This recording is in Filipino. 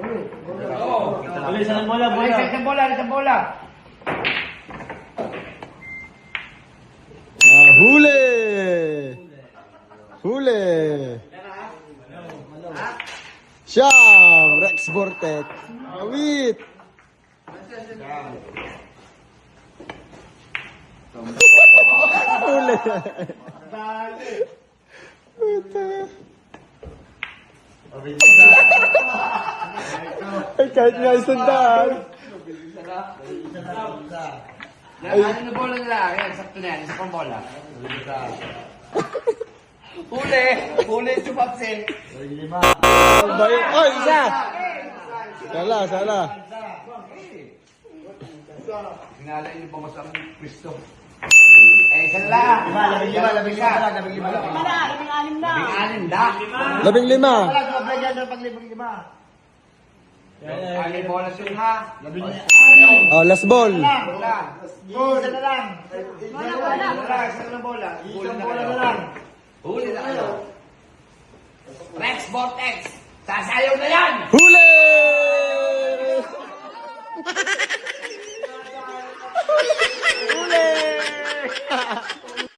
Ulit, saan ang bola, bola? Alis ang bola, alis ang bola. Ah, huli! Huli! Siyam! Rex Vortex! Awit! Huli! Puta. Ay, kahit nga isang daan. Yan, ano na bola nila? Yan, sakto na yan. Isa pang bola. Huli! Huli si Papsi. Ang bayo. Ay, isa! Sala, sala. Sinala niyo pa mas ang Kristo. Eh, isa lang. Lima, labing lima, labing lima. Labing lima, labing lima. Labing anim na. Labing lima. Wala, sumabay dyan ng paglibang lima. Anim bola siya ha. Labing lima. Oh, last ball. Bola. Isa na lang. Bola, bola. Isa na lang bola. Huli na bola na lang. Huli na kayo. Rex Vortex. Sasayaw na yan!